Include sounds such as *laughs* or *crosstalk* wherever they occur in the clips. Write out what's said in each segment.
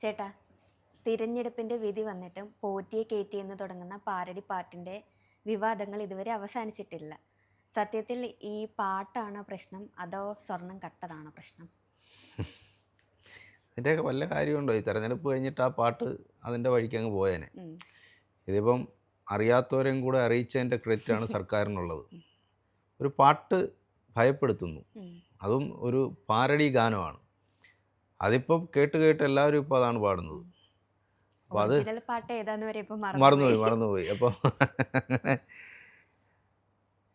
ചേട്ടാ തിരഞ്ഞെടുപ്പിന്റെ വിധി വന്നിട്ടും പോറ്റിയെ കയറ്റി എന്ന് തുടങ്ങുന്ന പാരടി പാട്ടിന്റെ വിവാദങ്ങൾ ഇതുവരെ അവസാനിച്ചിട്ടില്ല. സത്യത്തിൽ ഈ പാട്ടാണ് പ്രശ്നം? അതോ സ്വർണം കട്ടതാണോ പ്രശ്നം? *laughs* ഇതിന്റെയൊക്കെ വല്ല കാര്യമുണ്ടോ? ഈ തെരഞ്ഞെടുപ്പ് കഴിഞ്ഞിട്ട് ആ പാട്ട് അതിന്റെ വഴിക്ക് അങ്ങ് പോയേനെ. ഇതിപ്പം അറിയാത്തവരെയും കൂടെ അറിയിച്ചതിന്റെ ആണ് *laughs* സർക്കാരിനുള്ളത്. ഒരു പാട്ട് ഭയപ്പെടുത്തുന്നു. അതും ഒരു പാരടി ഗാനമാണ്. അതിപ്പം കേട്ട് കേട്ട് എല്ലാവരും ഇപ്പോൾ അതാണ് പാടുന്നത്. അപ്പോൾ അത് പാട്ട് ഏതാന്ന് വരെ ഇപ്പൊ മറന്നുപോയി. മറന്നുപോയി അങ്ങനെ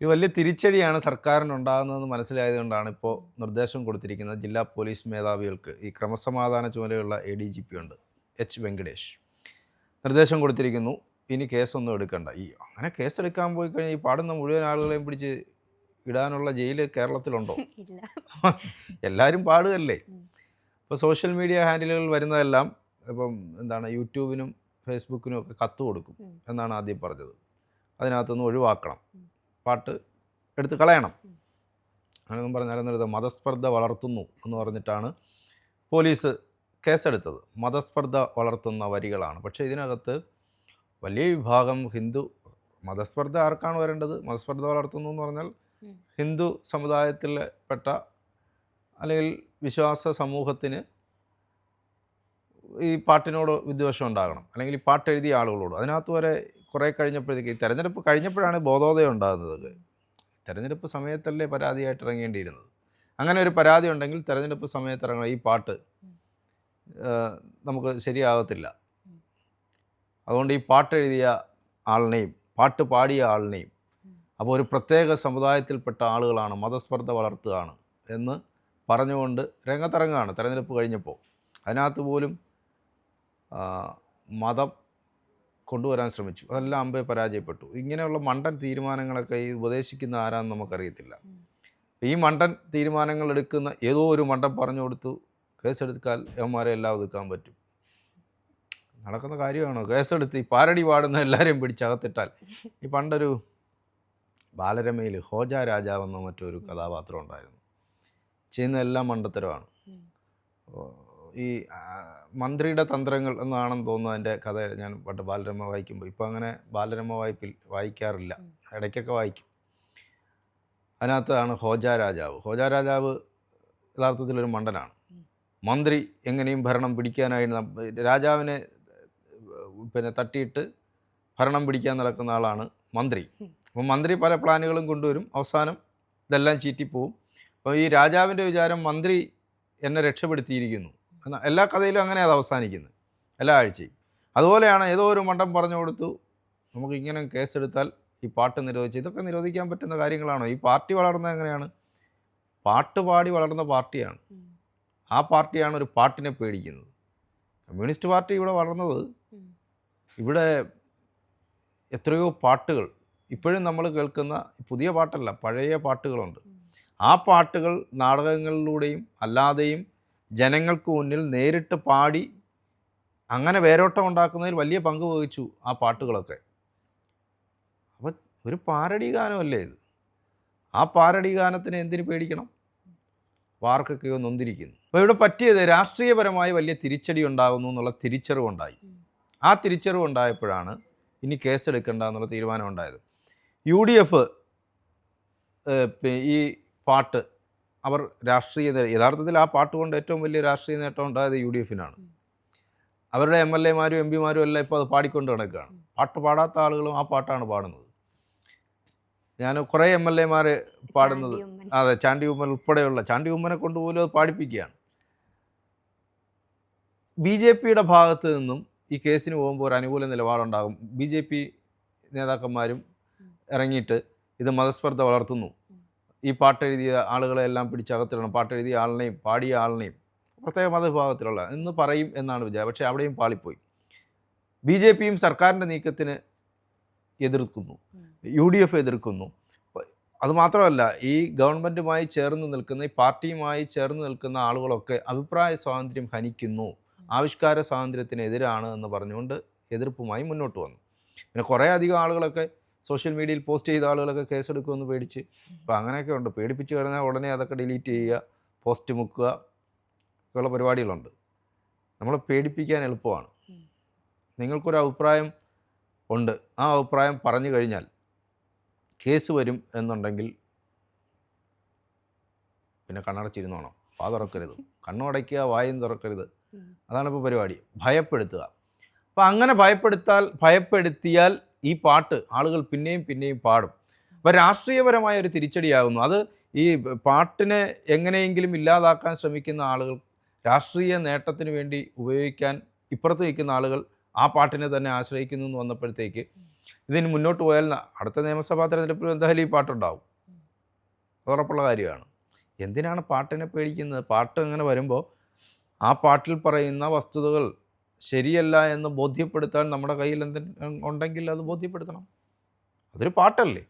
ഇത് വലിയ തിരിച്ചടിയാണ് സർക്കാരിനുണ്ടാകുന്നതെന്ന് മനസ്സിലായതുകൊണ്ടാണ് ഇപ്പോൾ നിർദ്ദേശം കൊടുത്തിരിക്കുന്നത് ജില്ലാ പോലീസ് മേധാവികൾക്ക്. ഈ ക്രമസമാധാന ചുമതലയുള്ള എ ഡി ജി പി ഉണ്ട്. എച്ച് വെങ്കടേഷ്. നിർദ്ദേശം കൊടുത്തിരിക്കുന്നു. ഇനി കേസൊന്നും എടുക്കണ്ട. ഈ അങ്ങനെ കേസെടുക്കാൻ പോയി കഴിഞ്ഞാൽ ഈ പാടുന്ന മുഴുവൻ ആളുകളെയും പിടിച്ച് ഇടാനുള്ള ജയിൽ കേരളത്തിലുണ്ടോ? എല്ലാവരും പാടുകയല്ലേ. ഇപ്പോൾ സോഷ്യൽ മീഡിയ ഹാൻഡിലുകൾ വരുന്നതെല്ലാം ഇപ്പം എന്താണ് യൂട്യൂബിനും ഫേസ്ബുക്കിനും ഒക്കെ കത്ത് കൊടുക്കും എന്നാണ് ആദ്യം പറഞ്ഞത്. അതിനകത്തുനിന്ന് ഒഴിവാക്കണം. പാട്ട് എടുത്ത് കളയണം. അങ്ങനെയൊന്നും പറഞ്ഞാൽ മതസ്പർദ്ധ വളർത്തുന്നു എന്ന് പറഞ്ഞിട്ടാണ് പോലീസ് കേസെടുത്തത്. മതസ്പർദ്ധ വളർത്തുന്ന വരികളാണ്. പക്ഷേ ഇതിനകത്ത് വലിയ വിഭാഗം ഹിന്ദു മതസ്പർദ്ധ ആർക്കാണ് വരേണ്ടത്? മതസ്പർദ്ധ വളർത്തുന്നു എന്ന് പറഞ്ഞാൽ ഹിന്ദു ഹിന്ദു സമുദായത്തിൽപ്പെട്ട അല്ലെങ്കിൽ വിശ്വാസ സമൂഹത്തിന് ഈ പാട്ടിനോട് വിദ്വേഷം ഉണ്ടാകണം. അല്ലെങ്കിൽ ഈ പാട്ട് എഴുതിയ ആളുകളോട്. അതിനകത്ത് വരെ കുറേ കഴിഞ്ഞപ്പോഴത്തേക്ക് ഈ തെരഞ്ഞെടുപ്പ് കഴിഞ്ഞപ്പോഴാണ് ബോധോദയം ഉണ്ടാകുന്നത് തിരഞ്ഞെടുപ്പ് സമയത്തല്ലേ പരാതിയായിട്ട് ഇറങ്ങേണ്ടിയിരുന്നത്. അങ്ങനെ ഒരു പരാതി ഉണ്ടെങ്കിൽ തിരഞ്ഞെടുപ്പ് സമയത്ത് ഇറങ്ങുന്ന ഈ പാട്ട് നമുക്ക് ശരിയാകത്തില്ല. അതുകൊണ്ട് ഈ പാട്ട് എഴുതിയ ആളിനെയും പാട്ട് പാടിയ ആളിനെയും അപ്പോൾ ഒരു പ്രത്യേക സമുദായത്തിൽപ്പെട്ട ആളുകളാണ് മതസ്പർദ്ധ വളർത്തുകയാണ് എന്ന് പറഞ്ഞുകൊണ്ട് രംഗത്തിറങ്ങുകയാണ് തെരഞ്ഞെടുപ്പ് കഴിഞ്ഞപ്പോൾ. അതിനകത്ത് പോലും മതം കൊണ്ടുവരാൻ ശ്രമിച്ചു. അതെല്ലാം അമ്പെ പരാജയപ്പെട്ടു. ഇങ്ങനെയുള്ള മണ്ടൻ തീരുമാനങ്ങളൊക്കെ ഈ ഉപദേശിക്കുന്ന ആരാന്ന് നമുക്കറിയത്തില്ല. ഈ മണ്ടൻ തീരുമാനങ്ങൾ എടുക്കുന്ന ഏതോ ഒരു മണ്ടൻ പറഞ്ഞു കൊടുത്തു കേസെടുത്താൽ യവന്മാരെ എല്ലാം ഒതുക്കാൻ പറ്റും. നടക്കുന്ന കാര്യമാണോ? കേസെടുത്ത് ഈ പാരടി പാടുന്ന എല്ലാവരെയും പിടിച്ചകത്തിട്ടാൽ ഈ പണ്ടൊരു ബാലരമയിൽ ഹോജ രാജാവെന്ന മറ്റൊരു കഥാപാത്രം ഉണ്ടായിരുന്നു. ചെയ്യുന്ന എല്ലാം മണ്ടത്തരമാണ് ഈ മന്ത്രിയുടെ തന്ത്രങ്ങൾ എന്നാണെന്ന് തോന്നുന്നു അതിന്റെ കഥ ഞാൻ പണ്ട് ബാലരമ വായിക്കുമ്പോൾ. ഇപ്പോൾ അങ്ങനെ ബാലരമ വായ്പിൽ വായിക്കാറില്ല. ഇടയ്ക്കൊക്കെ വായിക്കും. അതിനകത്താണ് ഹോജ രാജാവ്. ഹോജ രാജാവ് യഥാർത്ഥത്തിലൊരു മണ്ടനാണ്. മന്ത്രി എങ്ങനെയും ഭരണം പിടിക്കാനായി രാജാവിനെ പിന്നെ തട്ടിയിട്ട് ഭരണം പിടിക്കാൻ നടക്കുന്ന ആളാണ് മന്ത്രി. അപ്പം മന്ത്രി പല പ്ലാനുകളും കൊണ്ടുവരും. അവസാനം ഇതെല്ലാം ചീറ്റിപ്പോവും. അപ്പോൾ ഈ രാജാവിന്റെ വിചാരം മന്ത്രി എന്നെ രക്ഷപ്പെടുത്തിയിരിക്കുന്നു. എന്ന എല്ലാ കഥയിലും അങ്ങനെ അത് അവസാനിക്കുന്നത് എല്ലാ ആഴ്ചയും. അതുപോലെയാണ് ഏതോ ഒരു മണ്ടം പറഞ്ഞു കൊടുത്തു. നമുക്ക് ഇങ്ങനെ കേസെടുത്താൽ ഈ പാട്ട് നിരോധിച്ച് ഇതൊക്കെ നിരോധിക്കാൻ പറ്റുന്ന കാര്യങ്ങളാണോ? ഈ പാർട്ടി വളർന്നത് എങ്ങനെയാണ്? പാട്ട് പാടി വളർന്ന പാർട്ടിയാണ്. ആ പാർട്ടിയാണ് ഒരു പാട്ടിനെ പേടിക്കുന്നത്. കമ്മ്യൂണിസ്റ്റ് പാർട്ടി ഇവിടെ വളർന്നത് ഇവിടെ എത്രയോ പാട്ടുകൾ. ഇപ്പോഴും നമ്മൾ കേൾക്കുന്ന പുതിയ പാട്ടല്ല പഴയ പാട്ടുകളുണ്ട്. ആ പാട്ടുകൾ നാടകങ്ങളിലൂടെയും അല്ലാതെയും ജനങ്ങൾക്ക് മുന്നിൽ നേരിട്ട് പാടി അങ്ങനെ വേരോട്ടം ഉണ്ടാക്കുന്നതിൽ വലിയ പങ്ക് വഹിച്ചു ആ പാട്ടുകളൊക്കെ. അപ്പം ഒരു പാരടി ഗാനമല്ലേ ഇത്? ആ പാരടി ഗാനത്തിന് എന്തിനു പേടിക്കണം? വാർക്കൊക്കെയോ നൊന്തിരിക്കുന്നു. അപ്പോൾ ഇവിടെ പറ്റിയത് രാഷ്ട്രീയപരമായി വലിയ തിരിച്ചടി ഉണ്ടാകുന്നു എന്നുള്ള തിരിച്ചറിവുണ്ടായി. ഉണ്ടായി ആ തിരിച്ചറിവുണ്ടായപ്പോഴാണ് ഇനി കേസെടുക്കേണ്ട എന്നുള്ള തീരുമാനം ഉണ്ടായത് യു ഡി എഫ് ഈ പാട്ട്. അവർ രാഷ്ട്രീയ യഥാർത്ഥത്തിൽ ആ പാട്ട് കൊണ്ട് ഏറ്റവും വലിയ രാഷ്ട്രീയ നേട്ടം ഉണ്ടായത് യു ഡി എഫിനാണ്. അവരുടെ എം എൽ എമാരും എം പിമാരും എല്ലാം ഇപ്പോൾ അത് പാടിക്കൊണ്ട് കിടക്കുകയാണ് പാട്ട് പാടാത്ത ആളുകളും ആ പാട്ടാണ് പാടുന്നത്. ഞാൻ കുറേ എം എൽ എമാർ പാടുന്നത് അതെ ചാണ്ടി ഉമ്മൻ ഉൾപ്പെടെയുള്ള ചാണ്ടി ഉമ്മനെ കൊണ്ടുപോലും അത് പാടിപ്പിക്കുകയാണ്. ബി ജെ പിയുടെ ഭാഗത്ത് നിന്നും ഈ കേസിന് പോകുമ്പോൾ ഒരു അനുകൂല നിലപാടുണ്ടാകും. ബി ജെ പി നേതാക്കന്മാരും ഇറങ്ങിയിട്ട് ഇത് മതസ്പർദ്ധ വളർത്തുന്നു. ഈ പാട്ടെഴുതിയ ആളുകളെ എല്ലാം പിടിച്ചകത്തിടണം. പാട്ടെഴുതിയ ആളിനെയും പാടിയ ആളിനെയും പ്രത്യേക മതവിഭാഗത്തിലുള്ള എന്ന് പറയും എന്നാണ് വിചാരം പക്ഷേ അവിടെയും പാളിപ്പോയി. ബി ജെ പിയും സർക്കാരിന്റെ നീക്കത്തിന് എതിർക്കുന്നു. യു ഡി എഫ് എതിർക്കുന്നു. അതുമാത്രമല്ല ഈ ഗവൺമെന്റുമായി ചേർന്ന് നിൽക്കുന്ന ഈ പാർട്ടിയുമായി ചേർന്ന് നിൽക്കുന്ന ആളുകളൊക്കെ അഭിപ്രായ സ്വാതന്ത്ര്യം ഹനിക്കുന്നു. ആവിഷ്കാര സ്വാതന്ത്ര്യത്തിനെതിരാണ് എന്ന് പറഞ്ഞുകൊണ്ട് എതിർപ്പുമായി മുന്നോട്ട് വന്നു. പിന്നെ കുറേ അധികം ആളുകളൊക്കെ സോഷ്യൽ മീഡിയയിൽ പോസ്റ്റ് ചെയ്ത ആളുകളൊക്കെ കേസെടുക്കുമെന്ന് പേടിച്ച്. അപ്പോൾ അങ്ങനെയൊക്കെ ഉണ്ട്. പേടിപ്പിച്ച് കഴിഞ്ഞാൽ ഉടനെ അതൊക്കെ ഡിലീറ്റ് ചെയ്യുക പോസ്റ്റ് മുക്കുക ഒക്കെയുള്ള പരിപാടികളുണ്ട്. നമ്മളെ പേടിപ്പിക്കാൻ എളുപ്പമാണ്. നിങ്ങൾക്കൊരു അഭിപ്രായം ഉണ്ട്. ആ അഭിപ്രായം പറഞ്ഞു കഴിഞ്ഞാൽ കേസ് വരും എന്നുണ്ടെങ്കിൽ പിന്നെ കണ്ണടച്ചിരുന്നോണം വാ തുറക്കരുത്. കണ്ണുടയ്ക്കുക വായും തുറക്കരുത്. അതാണിപ്പോൾ അതാണ് ഇപ്പോൾ പരിപാടി. ഭയപ്പെടുത്തുക. അപ്പോൾ അങ്ങനെ ഭയപ്പെടുത്താൽ ഭയപ്പെടുത്തിയാൽ ഈ പാട്ട് ആളുകൾ പിന്നെയും പിന്നെയും പാടും. അപ്പോൾ രാഷ്ട്രീയപരമായ ഒരു തിരിച്ചടിയാകുന്നു. അത് ഈ പാട്ടിനെ എങ്ങനെയെങ്കിലും ഇല്ലാതാക്കാൻ ശ്രമിക്കുന്ന ആളുകൾ രാഷ്ട്രീയ നേട്ടത്തിന് വേണ്ടി ഉപയോഗിക്കാൻ ഇപ്പുറത്ത് നിൽക്കുന്ന ആളുകൾ ആ പാട്ടിനെ തന്നെ ആശ്രയിക്കുന്നു എന്ന് വന്നപ്പോഴത്തേക്ക് ഇതിന് മുന്നോട്ട് പോയാൽ അടുത്ത നിയമസഭാ തെരഞ്ഞെടുപ്പിൽ എന്തായാലും ഈ പാട്ടുണ്ടാവും. ഉറപ്പുള്ള കാര്യമാണ്. എന്തിനാണ് പാട്ടിനെ പേടിക്കുന്നത്? പാട്ട് അങ്ങനെ വരുമ്പോൾ ആ പാട്ടിൽ പറയുന്ന വസ്തുതകൾ ശരിയല്ല എന്ന് ബോധ്യപ്പെടുത്താൻ നമ്മുടെ കയ്യിൽ എന്തെങ്കിലും ഉണ്ടെങ്കിൽ അത് ബോധ്യപ്പെടുത്തണം. അതൊരു പാട്ടല്ലേ?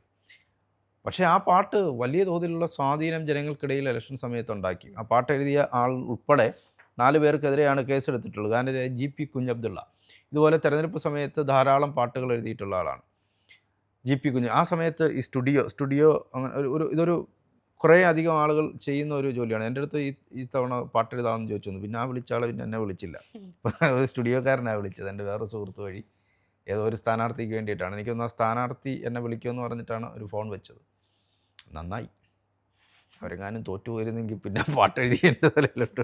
പക്ഷേ ആ പാട്ട് വലിയ തോതിലുള്ള സ്വാധീനം ജനങ്ങൾക്കിടയിൽ ഇലക്ഷൻ സമയത്ത് ഉണ്ടാക്കി ആ പാട്ട് എഴുതിയ ആൾ ഉൾപ്പെടെ നാല് പേർക്കെതിരെയാണ് കേസെടുത്തിട്ടുള്ളത്. കാരണം ജി പി കുഞ്ഞബ്ദുള്ള. ഇതുപോലെ തെരഞ്ഞെടുപ്പ് സമയത്ത് ധാരാളം പാട്ടുകൾ എഴുതിയിട്ടുള്ള ആളാണ്. ജി പി കുഞ്ഞ് ആ സമയത്ത് ഈ സ്റ്റുഡിയോ സ്റ്റുഡിയോ അങ്ങനെ ഒരു ഇതൊരു കുറേ അധികം ആളുകൾ ചെയ്യുന്ന ഒരു ജോലിയാണ്. എന്റെ അടുത്ത് ഈ ഈ തവണ പാട്ട് എഴുതാമെന്ന് ചോദിച്ചു. വന്നു. പിന്നെ ആ വിളിച്ച ആൾ പിന്നെ എന്നെ വിളിച്ചില്ല. *laughs* ഒരു സ്റ്റുഡിയോക്കാരനാണ് വിളിച്ചത്. എന്റെ വേറെ സുഹൃത്ത് വഴി. ഏതോ ഒരു സ്ഥാനാർത്ഥിക്ക് വേണ്ടിയിട്ടാണ്. എനിക്കൊന്ന് ആ സ്ഥാനാർത്ഥി എന്നെ വിളിക്കുമെന്ന് പറഞ്ഞിട്ടാണ് ഒരു ഫോൺ വെച്ചത്. നന്നായി. അവരെങ്ങാനും തോറ്റു പിന്നെ പിന്നെ പാട്ടെഴുതി എന്റെ തലയിലോട്ട്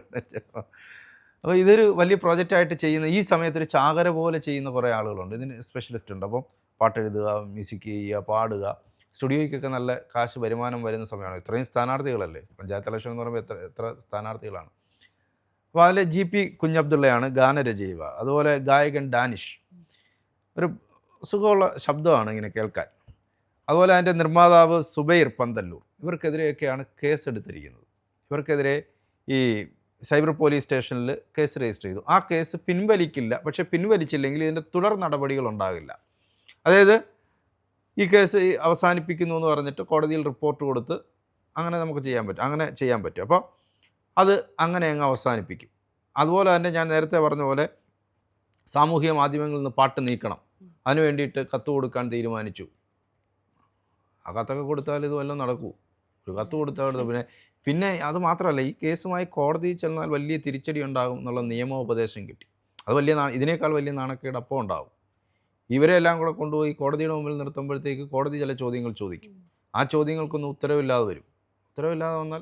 അപ്പോൾ ഇതൊരു വലിയ പ്രോജക്റ്റായിട്ട് ചെയ്യുന്ന ഈ സമയത്ത് ഒരു ചാകര പോലെ ചെയ്യുന്ന കുറേ ആളുകളുണ്ട്. ഇതിന് സ്പെഷ്യലിസ്റ്റ് ഉണ്ട്. അപ്പം പാട്ടെഴുതുക മ്യൂസിക് ചെയ്യുക പാടുക. സ്റ്റുഡിയോയ്ക്കൊക്കെ നല്ല കാശ് വരുമാനം വരുന്ന സമയമാണ്. ഇത്രയും സ്ഥാനാർത്ഥികളല്ലേ? പഞ്ചായത്ത് ഇലക്ഷൻ എന്ന് പറയുമ്പോൾ എത്ര എത്ര സ്ഥാനാർത്ഥികളാണ്? അപ്പോൾ അതിൽ ജി പി കുഞ്ഞബ്ദുള്ളയാണ് ഗാനരചയിവ. അതുപോലെ ഗായകൻ ഡാനിഷ്. ഒരു സുഖമുള്ള ശബ്ദമാണ് ഇങ്ങനെ കേൾക്കാൻ. അതുപോലെ അതിന്റെ നിർമ്മാതാവ് സുബൈർ പന്തല്ലൂർ. ഇവർക്കെതിരെയൊക്കെയാണ് കേസ് എടുത്തിരിക്കുന്നത് ഇവർക്കെതിരെ ഈ സൈബർ പോലീസ് സ്റ്റേഷനിൽ കേസ് രജിസ്റ്റർ ചെയ്തു. ആ കേസ് പിൻവലിക്കില്ല. പക്ഷേ പിൻവലിച്ചില്ലെങ്കിൽ ഇതിന്റെ തുടർ നടപടികൾ ഉണ്ടാകില്ല. അതായത് ഈ കേസ് അവസാനിപ്പിക്കുന്നു എന്ന് പറഞ്ഞിട്ട് കോടതിയിൽ റിപ്പോർട്ട് കൊടുത്ത് അങ്ങനെ നമുക്ക് ചെയ്യാൻ പറ്റും അങ്ങനെ ചെയ്യാൻ പറ്റും. അപ്പോൾ അത് അങ്ങനെ അങ്ങ് അവസാനിപ്പിക്കും. അതുപോലെ തന്നെ ഞാൻ നേരത്തെ പറഞ്ഞ പോലെ സാമൂഹിക മാധ്യമങ്ങളിൽ നിന്ന് പാട്ട് നീക്കണം. അതിന് വേണ്ടിയിട്ട് കത്ത് കൊടുക്കാൻ തീരുമാനിച്ചു. ആ കത്തൊക്കെ കൊടുത്താൽ ഇത് വല്ലതും നടക്കൂ. ഒരു കത്ത് കൊടുത്താൽ പിന്നെ പിന്നെ അത് മാത്രമല്ല ഈ കേസുമായി കോടതിയിൽ ചെന്നാൽ വലിയ തിരിച്ചടി ഉണ്ടാകും എന്നുള്ള നിയമോപദേശം കിട്ടി. അത് വലിയ ഇതിനേക്കാൾ വലിയ നാണക്കേട് അപ്പോൾ ഉണ്ടാകും ഇവരെ എല്ലാം കൂടെ കൊണ്ടുപോയി കോടതിയുടെ മുമ്പിൽ നിർത്തുമ്പോഴത്തേക്ക് കോടതി ചില ചോദ്യങ്ങൾ ചോദിക്കും. ആ ചോദ്യങ്ങൾക്കൊന്നും ഉത്തരവില്ലാതെ വരും. ഉത്തരവില്ലാതെ വന്നാൽ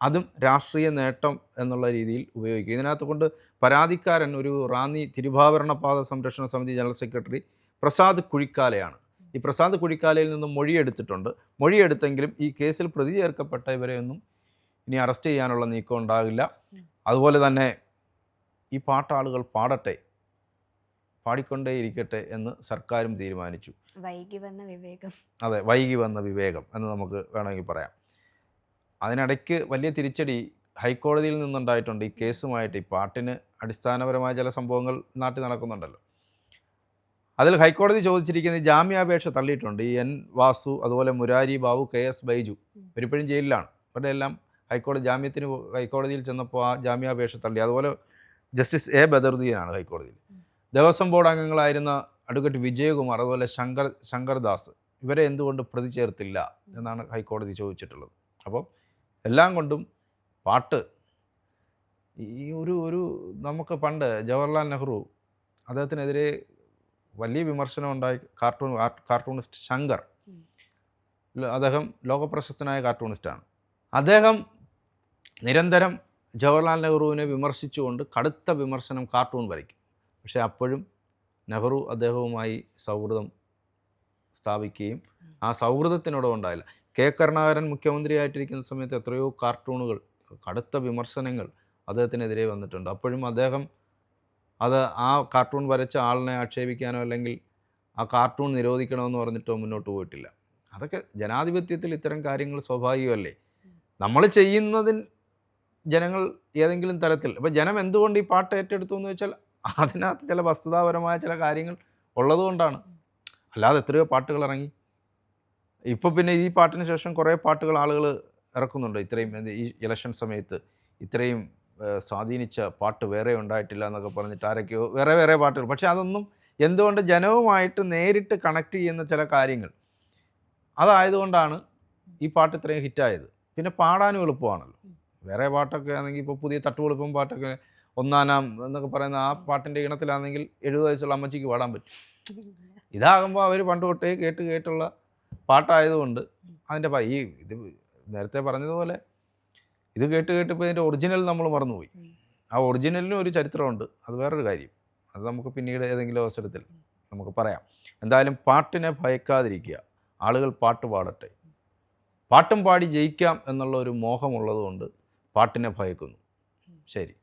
അതും രാഷ്ട്രീയ നേട്ടം എന്നുള്ള രീതിയിൽ ഉപയോഗിക്കും. ഇതിനകത്ത് കൊണ്ട് പരാതിക്കാരൻ ഒരു റാന്നി തിരുഭാവരണ പാത സംരക്ഷണ സമിതി ജനറൽ സെക്രട്ടറി പ്രസാദ് കുഴിക്കാലയാണ്. ഈ പ്രസാദ് കുഴിക്കാലയിൽ നിന്ന് മൊഴിയെടുത്തിട്ടുണ്ട് മൊഴിയെടുത്തെങ്കിലും ഈ കേസിൽ പ്രതി ചേർക്കപ്പെട്ട ഇവരെയൊന്നും ഇനി അറസ്റ്റ് ചെയ്യാനുള്ള നീക്കം ഉണ്ടാകില്ല. അതുപോലെ തന്നെ ഈ പാട്ടാളുകൾ പാടട്ടെ പാടിക്കൊണ്ടേ ഇരിക്കട്ടെ എന്ന് സർക്കാരും തീരുമാനിച്ചു. വൈകി വന്ന വിവേകം. അതെ വൈകി വന്ന വിവേകം എന്ന് നമുക്ക് വേണമെങ്കിൽ പറയാം. അതിനിടയ്ക്ക് വലിയ തിരിച്ചടി ഹൈക്കോടതിയിൽ നിന്നുണ്ടായിട്ടുണ്ട്. ഈ കേസുമായിട്ട് ഈ പാട്ടിന് അടിസ്ഥാനപരമായ ചില സംഭവങ്ങൾ നാട്ടിൽ നടക്കുന്നുണ്ടല്ലോ. അതിൽ ഹൈക്കോടതി ചോദിച്ചിരിക്കുന്ന ജാമ്യാപേക്ഷ തള്ളിയിട്ടുണ്ട്. ഈ എൻ വാസു അതുപോലെ മുരാരി ബാബു കെ എസ് ബൈജു ഇവരിപ്പോഴും ജയിലിലാണ്. ഇവരുടെ എല്ലാം ഹൈക്കോടതി ജാമ്യത്തിന് ഹൈക്കോടതിയിൽ ചെന്നപ്പോൾ ആ ജാമ്യാപേക്ഷ തള്ളി. അതുപോലെ ജസ്റ്റിസ് എ ബദറുദ്ദീനാണ് ഹൈക്കോടതിയിൽ. ദേവസ്വം ബോർഡ് അംഗങ്ങളായിരുന്ന അഡ്വക്കേറ്റ് വിജയകുമാർ അതുപോലെ ശങ്കർ ശങ്കർദാസ് ഇവരെ എന്തുകൊണ്ട് പ്രതി ചേർത്തില്ല എന്നാണ് ഹൈക്കോടതി ചോദിച്ചിട്ടുള്ളത്. അപ്പോൾ എല്ലാം കൊണ്ടും പാട്ട് ഈ ഒരു ഒരു നമുക്ക് പണ്ട് ജവഹർലാൽ നെഹ്റു അദ്ദേഹത്തിനെതിരെ വലിയ വിമർശനം ഉണ്ടായി കാർട്ടൂൺ കാർട്ടൂണിസ്റ്റ് ശങ്കർ. അദ്ദേഹം ലോകപ്രശസ്തനായ കാർട്ടൂണിസ്റ്റാണ്. അദ്ദേഹം നിരന്തരം ജവഹർലാൽ നെഹ്റുവിനെ വിമർശിച്ചുകൊണ്ട് കടുത്ത വിമർശനം കാർട്ടൂൺ വരയ്ക്കും. പക്ഷേ അപ്പോഴും നെഹ്റു അദ്ദേഹവുമായി സൗഹൃദം സ്ഥാപിക്കുകയും ആ സൗഹൃദത്തിനോട് ഉണ്ടായില്ല. കെ. കരുണാകരൻ മുഖ്യമന്ത്രിയായിട്ടിരിക്കുന്ന സമയത്ത് എത്രയോ കാർട്ടൂണുകൾ കടുത്ത വിമർശനങ്ങൾ അദ്ദേഹത്തിനെതിരെ വന്നിട്ടുണ്ട്. അപ്പോഴും അദ്ദേഹം അത് ആ കാർട്ടൂൺ വരച്ച ആളിനെ ആക്ഷേപിക്കാനോ അല്ലെങ്കിൽ ആ കാർട്ടൂൺ നിരോധിക്കണമെന്ന് പറഞ്ഞിട്ടോ മുന്നോട്ട് പോയിട്ടില്ല. അതൊക്കെ ജനാധിപത്യത്തിൽ ഇത്തരം കാര്യങ്ങൾ സ്വാഭാവികമല്ലേ? നമ്മൾ ചെയ്യുന്നതിൽ ജനങ്ങൾ ഏതെങ്കിലും തരത്തിൽ അപ്പോൾ ജനം എന്തുകൊണ്ട് ഈ പാട്ട് ഏറ്റെടുത്തു എന്ന് വെച്ചാൽ അതിനകത്ത് ചില വസ്തുതാപരമായ ചില കാര്യങ്ങൾ ഉള്ളതുകൊണ്ടാണ് അല്ലാതെ എത്രയോ പാട്ടുകൾ ഇറങ്ങി. ഇപ്പോൾ പിന്നെ ഈ പാട്ടിന് ശേഷം കുറേ പാട്ടുകൾ ആളുകൾ ഇറക്കുന്നുണ്ട്. ഇത്രയും ഈ ഇലക്ഷൻ സമയത്ത് ഇത്രയും സ്വാധീനിച്ച പാട്ട് വേറെ ഉണ്ടായിട്ടില്ല എന്നൊക്കെ പറഞ്ഞിട്ട് ആരൊക്കെയോ വേറെ വേറെ പാട്ടുകൾ. പക്ഷേ അതൊന്നും എന്തുകൊണ്ട് ജനവുമായിട്ട് നേരിട്ട് കണക്ട് ചെയ്യുന്ന ചില കാര്യങ്ങൾ. അതായതുകൊണ്ടാണ് ഈ പാട്ട് ഇത്രയും ഹിറ്റായത്. പിന്നെ പാടാനും എളുപ്പമാണല്ലോ. വേറെ പാട്ടൊക്കെ ആണെങ്കിൽ ഇപ്പോൾ പുതിയ തട്ടുപൊളിപ്പം പാട്ടൊക്കെ ഒന്നാനാം എന്നൊക്കെ പറയുന്ന ആ പാട്ടിന്റെ ഈണത്തിലാണെങ്കിൽ എഴുപത് വയസ്സുള്ള അമ്മച്ചിക്ക് പാടാൻ പറ്റും. *laughs* ഇതാകുമ്പോൾ അവർ പണ്ട് തൊട്ടേ കേട്ട് കേട്ടുള്ള പാട്ടായതുകൊണ്ട് അതിന്റെ ഈ ഇത് നേരത്തെ പറഞ്ഞതുപോലെ ഇത് കേട്ട് കേട്ടിപ്പോൾ ഇതിന്റെ ഒറിജിനൽ നമ്മൾ മറന്നുപോയി. ആ ഒറിജിനലിനും ഒരു ചരിത്രമുണ്ട്. അത് വേറൊരു കാര്യം. അത് നമുക്ക് പിന്നീട് ഏതെങ്കിലും അവസരത്തിൽ നമുക്ക് പറയാം. എന്തായാലും പാട്ടിനെ ഭയക്കാതിരിക്കുക. ആളുകൾ പാട്ട് പാടട്ടെ. പാട്ടും പാടി ജയിക്കാം എന്നുള്ള ഒരു മോഹമുള്ളതുകൊണ്ട് പാട്ടിനെ ഭയക്കുന്നു. ശരി.